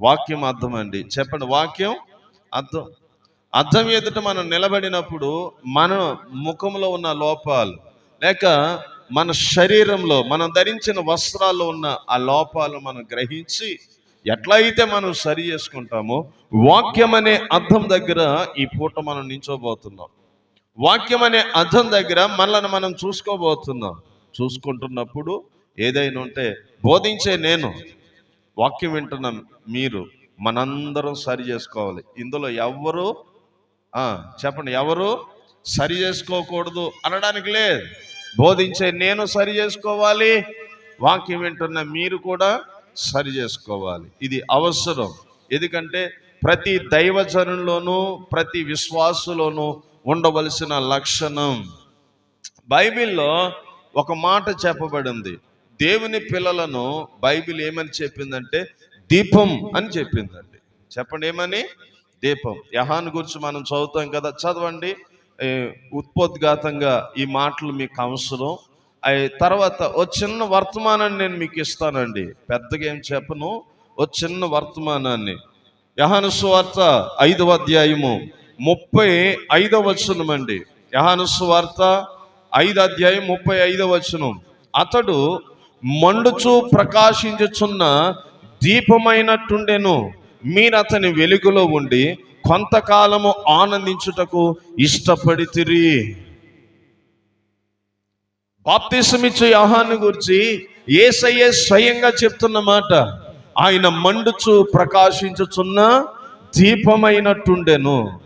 వాక్యం అర్థం అండి చెప్పండి వాక్యం అర్థం. అర్థం ఎదుట మనం నిలబడినప్పుడు మన ముఖంలో ఉన్న లోపాలు లేక మన శరీరంలో మనం ధరించిన వస్త్రాల్లో ఉన్న ఆ లోపాలు మనం గ్రహించి ఎట్లా అయితే మనం సరి చేసుకుంటామో వాక్యం అనే అర్థం దగ్గర ఈ పూట మనం నించోబోతున్నాం. వాక్యం అనే అర్థం దగ్గర మనల్ని మనం చూసుకోబోతున్నాం. చూసుకుంటున్నప్పుడు ఏదైనా ఉంటే బోధించే నేను వాక్యం వింటున్న మీరు మనందరం సరి చేసుకోవాలి. ఇందులో ఎవరు? చెప్పండి ఎవరు? సరి చేసుకోకూడదు అనడానికి లేదు. బోధించే నేను సరి చేసుకోవాలి వాక్యం వింటున్న మీరు కూడా సరి చేసుకోవాలి. ఇది అవసరం. ఎందుకంటే ప్రతి దైవజనంలోనూ ప్రతి విశ్వాసులోనూ ఉండవలసిన లక్షణం. బైబిల్లో ఒక మాట చెప్పబడింది. దేవుని పిల్లలను బైబిల్ ఏమని చెప్పిందంటే దీపం అని చెప్పిందండి. చెప్పండి ఏమని? దీపం. యహాను గురించి మనం చదువుతాం కదా చదవండి. ఉత్పోద్ఘాతంగా ఈ మాటలు మీకు అవసరం. అవి తర్వాత ఓ చిన్న వర్తమానాన్ని నేను మీకు ఇస్తానండి. పెద్దగా ఏం చెప్పను. ఓ చిన్న వర్తమానాన్ని. యహాను సువార్త ఐదవ అధ్యాయము ముప్పై ఐదవ వచనం అండి. యహాను సువార్త ఐదు అధ్యాయం ముప్పై ఐదవ వచనం. అతడు మండుచు ప్రకాశించుచున్న దీపమైనట్టుండెను. మీరు అతని వెలుగులో ఉండి కొంతకాలము ఆనందించుటకు ఇష్టపడితిరి. బాప్తిసమిచ్చే యహాన్ని గురించి ఏసయ్యే స్వయంగా చెప్తున్న మాట. ఆయన మండుచు ప్రకాశించుచున్న దీపమైనట్టుండెను.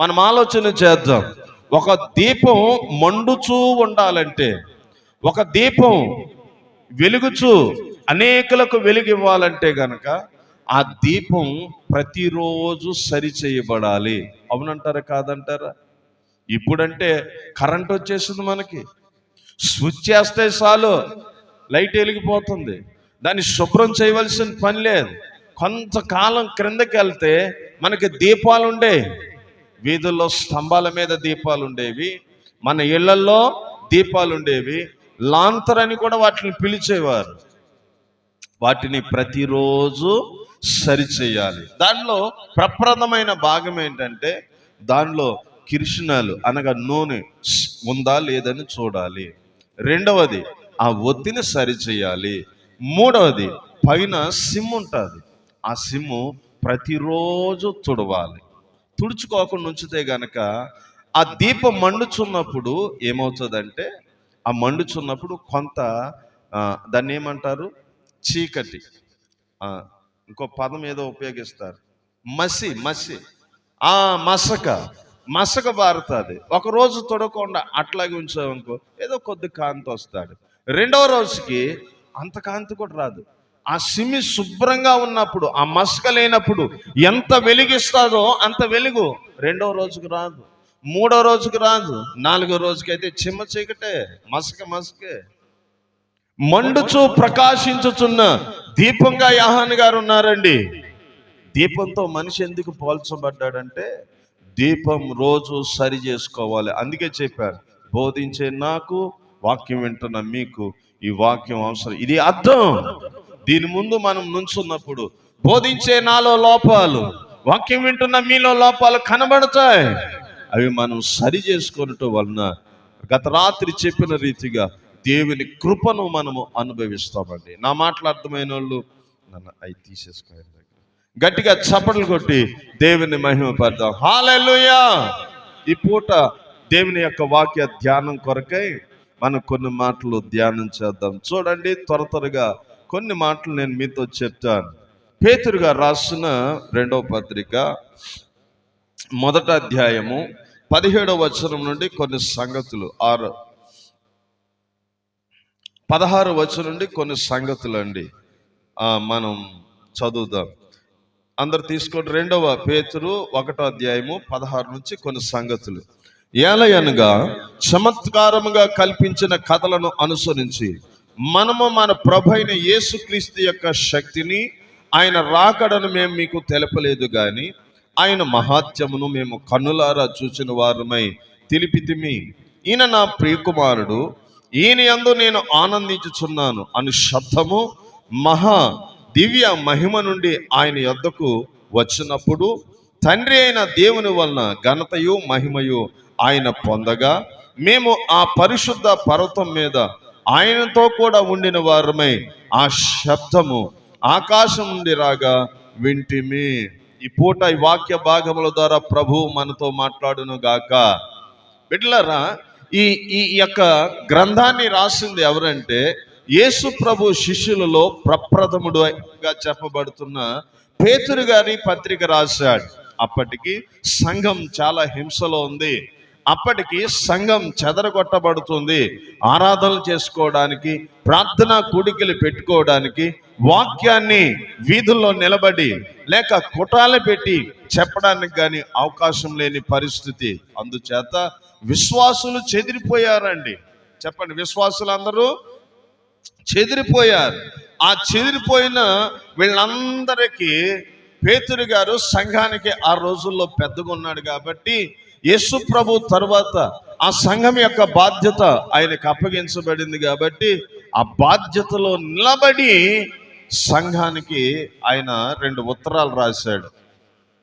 మనం ఆలోచన చేద్దాం. ఒక దీపం మండుచూ ఉండాలంటే ఒక దీపం వెలుగుచు. అనేకులకు వెలుగు ఇవ్వాలంటే గనక ఆ దీపం ప్రతిరోజు సరి చేయబడాలి అవునంటారా కాదంటారా? ఇప్పుడంటే కరెంట్ వచ్చేసింది మనకి. స్విచ్ చేస్తే చాలు లైట్ వెలిగిపోతుంది. దాన్ని శుభ్రం చేయవలసిన పని లేదు. కొంతకాలం క్రిందకి వెళ్తే మనకి దీపాలు ఉండే వీధుల్లో స్తంభాల మీద దీపాలు ఉండేవి. మన ఇళ్ళల్లో దీపాలు ఉండేవి. లాంతర్ అని కూడా వాటిని పిలిచేవారు. వాటిని ప్రతిరోజు సరిచేయాలి. దానిలో ప్రప్రదమైన భాగం ఏంటంటే దానిలో కిరిశనాలు అనగా నూనె ఉందా లేదని చూడాలి. రెండవది ఆ ఒత్తిని సరిచేయాలి. మూడవది పైన సిమ్ ఉంటుంది. ఆ సిమ్ము ప్రతిరోజు తుడవాలి. తుడుచుకోకుండా ఉంచితే గనక ఆ దీపం మండుచున్నప్పుడు ఏమవుతుందంటే ఆ మండుచున్నప్పుడు కొంత దాన్ని ఏమంటారు? చీకటి. ఇంకో పదం ఏదో ఉపయోగిస్తారు. మసి మసి. ఆ మసక. మసక బారుతుంది ఒక రోజు తొడకుండా అట్లాగే ఉంచామనుకో ఏదో కొద్ది కాంతి వస్తాడు. రెండవ రోజుకి అంత కాంతి కూడా రాదు. ఆ సిమి శుభ్రంగా ఉన్నప్పుడు ఆ మసక లేనప్పుడు ఎంత వెలిగిస్తాదో అంత వెలుగు రెండవ రోజుకు రాదు. మూడో రోజుకి రాదు నాలుగో రోజుకైతే చిమ్మ చీకటే మసక మసకే. మండుచు ప్రకాశించుచున్న దీపంగా యాహాన్ గారు ఉన్నారండి. దీపంతో మనిషి ఎందుకు పోల్చబడ్డాడంటే దీపం రోజు సరి చేసుకోవాలి. అందుకే చెప్పారు బోధించే నాకు వాక్యం వింటున్న మీకు ఈ వాక్యం అవసరం. ఇది అర్థం. దీని ముందు మనం నుంచున్నప్పుడు బోధించే నాలో లోపాలు వాక్యం వింటున్న మీలో లోపాలు కనబడతాయి. అవి మనం సరి చేసుకున్నట్టు వలన గత రాత్రి చెప్పిన రీతిగా దేవుని కృపను మనము అనుభవిస్తామండి. నా మాటలు అర్థమైన వాళ్ళు నన్ను అవి తీసేసుకోవాలి గట్టిగా చప్పట్లు కొట్టి దేవుని మహిమపడదాం హాలెలుయా ఈ పూట దేవుని యొక్క వాక్య ధ్యానం కొరకై మనం కొన్ని మాటలు ధ్యానం చేద్దాం. చూడండి త్వర త్వరగా కొన్ని మాటలు నేను మీతో చెప్తాను. పేతురుగా రాసిన రెండవ పత్రిక మొదట అధ్యాయము పదిహేడవ వచనం నుండి కొన్ని సంగతులు. ఆరు. పదహారు వచనం నుండి కొన్ని సంగతులు అండి మనం చదువుదాం. అందరు తీసుకోండి. రెండవ పేతురు ఒకటో అధ్యాయము పదహారు నుంచి కొన్ని సంగతులు. ఏలయనగా చమత్కారముగా కల్పించిన కథలను అనుసరించి మనము మన ప్రభు అయిన యేసుక్రీస్తు యొక్క శక్తిని ఆయన రాకడను మేము మీకు తెలపలేదు కానీ ఆయన మహాత్యమును మేము కన్నులారా చూసిన వారమై తెలిపితిమి ఈయన నా ప్రియకుమారుడు ఈయన యందు నేను ఆనందించుచున్నాను అని శబ్దము మహా దివ్య మహిమ నుండి ఆయన యొద్దకు వచ్చినప్పుడు తండ్రి అయిన దేవుని వలన ఘనతయు మహిమయు ఆయన పొందగా మేము ఆ పరిశుద్ధ పర్వతం మీద ఆయనతో కూడా ఉండిన వారమై ఆ శబ్దము ఆకాశం నుండి రాగా వింటిమి. ఈ పూట ఈ వాక్య భాగముల ద్వారా ప్రభు మనతో మాట్లాడును గాక. బిడ్లరా ఈ ఈ యొక్క గ్రంథాన్ని రాసింది ఎవరంటే యేసు ప్రభు శిష్యులలో ప్రప్రథముడుగా చెప్పబడుతున్న పేతురు గారి పత్రిక రాశాడు. అప్పటికి సంఘం చాలా హింసలో ఉంది. అప్పటికి సంఘం చెదరగొట్టబడుతుంది. ఆరాధనలు చేసుకోవడానికి ప్రార్థనా కూడికలు పెట్టుకోవడానికి వాక్యాన్ని వీధుల్లో నిలబడి లేక కుటాలు పెట్టి చెప్పడానికి కానీ అవకాశం లేని పరిస్థితి. అందుచేత విశ్వాసులు చెదిరిపోయారండి. చెప్పండి విశ్వాసులందరూ చెదిరిపోయారు. ఆ చెదిరిపోయిన వీళ్ళందరికీ పేతురు గారు సంఘానికి ఆ రోజుల్లో పెద్దగా ఉన్నాడు కాబట్టి యేసు ప్రభు తర్వాత ఆ సంఘం యొక్క బాధ్యత ఆయనకు అప్పగించబడింది కాబట్టి ఆ బాధ్యతలో నిలబడి సంఘానికి ఆయన రెండు ఉత్తరాలు రాశాడు.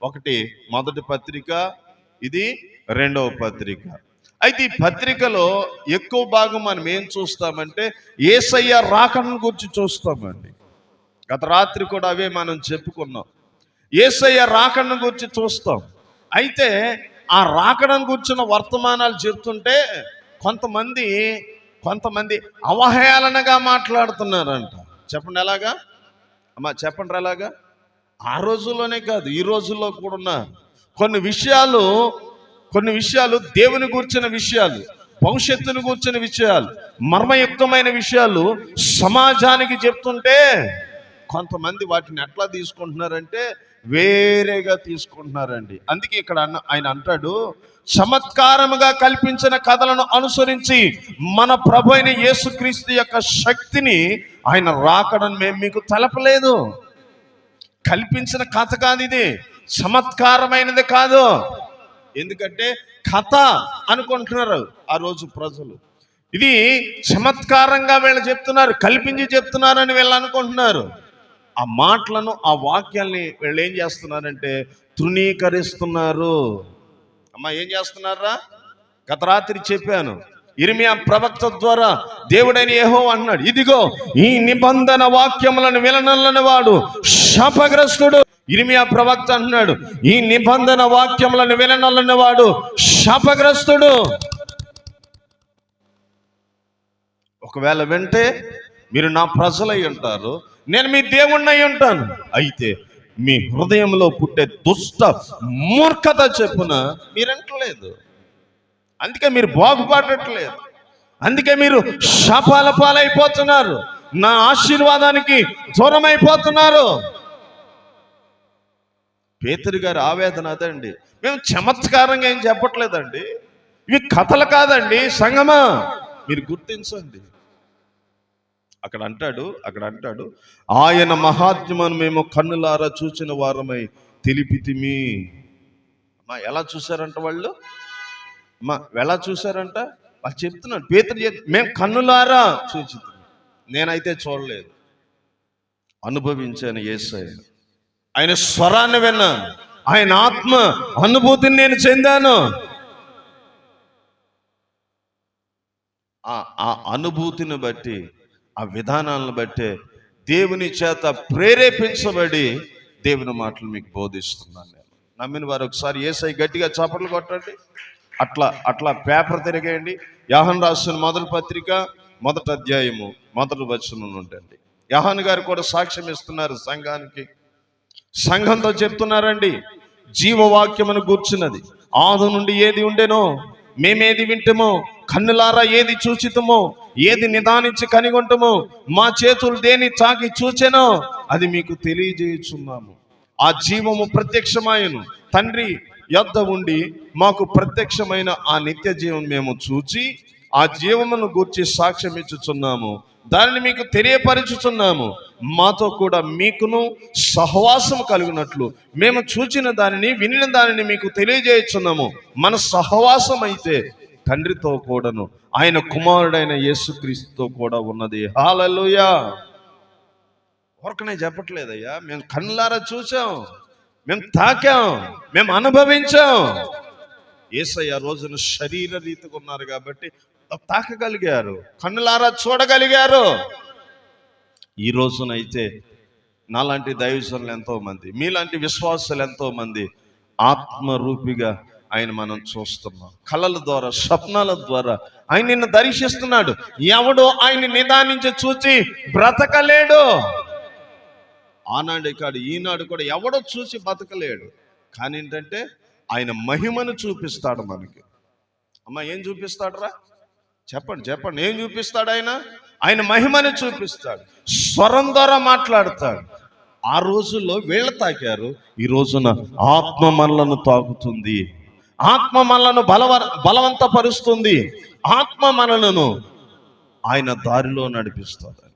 ఒకటి మొదటి పత్రిక ఇది రెండవ పత్రిక. అయితే ఈ పత్రికలో ఎక్కువ భాగం మనం ఏం చూస్తామంటే ఏసయ్య రాకను గురించి చూస్తామండి. గత రాత్రి కూడా అవే మనం చెప్పుకున్నాం. ఏసయ్య రాకను గురించి చూస్తాం. అయితే ఆ రాకడం గురించిన వర్తమానాలు చెప్తుంటే కొంతమంది కొంతమంది అవహేళనగా మాట్లాడుతున్నారంట. చెప్పండి ఎలాగా? అమ్మా చెప్పండి ఎలాగా? ఆ రోజుల్లోనే కాదు ఈ రోజుల్లో కూడా ఉన్నారు కొన్ని విషయాలు కొన్ని విషయాలు దేవుని కూర్చిన విషయాలు భవిష్యత్తును కూర్చిన విషయాలు మర్మయుక్తమైన విషయాలు సమాజానికి చెప్తుంటే కొంతమంది వాటిని ఎట్లా తీసుకుంటున్నారంటే వేరేగా తీసుకుంటున్నారండి. అందుకే ఇక్కడ అన్న ఆయన అంటాడు చమత్కారముగా కల్పించిన కథలను అనుసరించి మన ప్రభు అయిన యేసుక్రీస్తు యొక్క శక్తిని ఆయన రాకడం మేము మీకు తలపలేదు. కల్పించిన కథ కాదు ఇది చమత్కారమైనది కాదు. ఎందుకంటే కథ అనుకుంటున్నారు ఆ రోజు ప్రజలు. ఇది చమత్కారంగా వీళ్ళు చెప్తున్నారు కల్పించి చెప్తున్నారని వీళ్ళు అనుకుంటున్నారు. ఆ మాటలను ఆ వాక్యాల్ని వీళ్ళు ఏం చేస్తున్నారంటే తృణీకరిస్తున్నారు. అమ్మా ఏం చేస్తున్నారా? గత రాత్రి చెప్పాను. ఇరిమియా ప్రవక్త ద్వారా దేవుడైన ఏహో అన్నాడు ఇదిగో ఈ నిబంధన వాక్యములను విననల్లని వాడు శాపగ్రస్తుడు. ఇరిమియా ప్రవక్త అంటున్నాడు ఈ నిబంధన వాక్యములను విననల్లని వాడు శాపగ్రస్తుడు. ఒకవేళ వింటే మీరు నా ప్రజలై ఉంటారు నేను మీ దేవుణ్ణి ఉంటాను అయితే మీ హృదయంలో పుట్టే దుష్ట మూర్ఖత చెప్పున మీరంటలేదు. అందుకే మీరు బాగుపడట్లేదు. అందుకే మీరు శాపాల పాలైపోతున్నారు. నా ఆశీర్వాదానికి దూరమైపోతున్నారు. అయిపోతున్నారు పేతురు గారి ఆవేదన అదండి. మేము చమత్కారంగా ఏం చెప్పట్లేదండి. ఇవి కథలు కాదండి సంగమా. మీరు గుర్తించండి. అక్కడ అంటాడు అక్కడ అంటాడు ఆయన మహాత్మ్యను మేము కన్నులారా చూసిన వారమై తెలిపితిమి. అమ్మా ఎలా చూశారంట వాళ్ళు? అమ్మా ఎలా చూశారంట? వాళ్ళు చెప్తున్నాడు పేతురు మేము కన్నులారా చూచి నేనైతే చూడలేదు. అనుభవించాను యేసయ్య ఆయన స్వరాన్ని విన్నాను. ఆయన ఆత్మ అనుభూతిని నేను చెందాను. ఆ ఆ అనుభూతిని బట్టి ఆ విధానాలను బట్టే దేవుని చేత ప్రేరేపించబడి దేవుని మాటలు మీకు బోధిస్తున్నాను నేను. నమ్మిన వారు ఒకసారి ఏసై గట్టిగా చప్పట్లు కొట్టండి. అట్లా అట్లా పేపర్ తిరిగేయండి. యాహన్ రాసిన మొదటి పత్రిక మొదటి అధ్యాయము మొదటి వచనం ఉండండి. యాహన్ గారు కూడా సాక్ష్యం ఇస్తున్నారు సంఘానికి. సంఘంతో చెప్తున్నారండి జీవవాక్యమును కూర్చున్నది ఆదు నుండి ఏది ఉండేనో మేమేది వింటమో కన్నులారా ఏది చూచితమో ఏది నిదానించి కనిగొంటమో మా చేతులు దేని తాకి చూచెనో అది మీకు తెలియజేయుచున్నాము. ఆ జీవము ప్రత్యక్షమాయను. తండ్రి యొద్ద ఉండి మాకు ప్రత్యక్షమైన ఆ నిత్య జీవం మేము చూచి ఆ జీవమును గూర్చి సాక్ష్యం ఇచ్చుచున్నాము దానిని మీకు తెలియపరచుచున్నాము. మాతో కూడా మీకును సహవాసం కలిగినట్లు మేము చూచిన దానిని వినిన దానిని మీకు తెలియజేయుచున్నాము. మన సహవాసం అయితే తండ్రితో కూడాను ఆయన కుమారుడైన యేసుక్రీస్తుతో కూడా ఉన్నది. హాలలుయా ఊరకనే చెప్పట్లేదయ్యా. మేము కళ్ళారా చూసాం మేము తాకాం మేము అనుభవించాం. ఏసయ్య రోజున శరీర రీతిగా ఉన్నారు కాబట్టి తాకగలిగారు కన్నులారా చూడగలిగారు. ఈ రోజునైతే నాలాంటి దైవజనులు ఎంతో మంది మీలాంటి విశ్వాసులు ఎంతో మంది ఆత్మరూపిగా ఆయన మనం చూస్తున్నాం. కళల ద్వారా స్వప్నాల ద్వారా ఆయన నిన్ను దర్శిస్తున్నాడు. ఎవడు ఆయన నిదానించి చూచి బ్రతకలేడు. ఆనాడు కాడు ఈనాడు కూడా ఎవడో చూసి బతకలేడు కానీ ఏంటంటే ఆయన మహిమను చూపిస్తాడు మనకి. అమ్మ ఏం చూపిస్తాడురా? చెప్పండి చెప్పండి. ఏం చూపిస్తాడు ఆయన? ఆయన మహిమని చూపిస్తాడు. స్వరం ద్వారా మాట్లాడతాడు. ఆ రోజుల్లో వీళ్ళ తాకారు. ఈ రోజున ఆత్మ మనలను తాకుతుంది. ఆత్మ మనలను బలవ బలవంతపరుస్తుంది. ఆత్మ మనలను ఆయన దారిలో నడిపిస్తుంది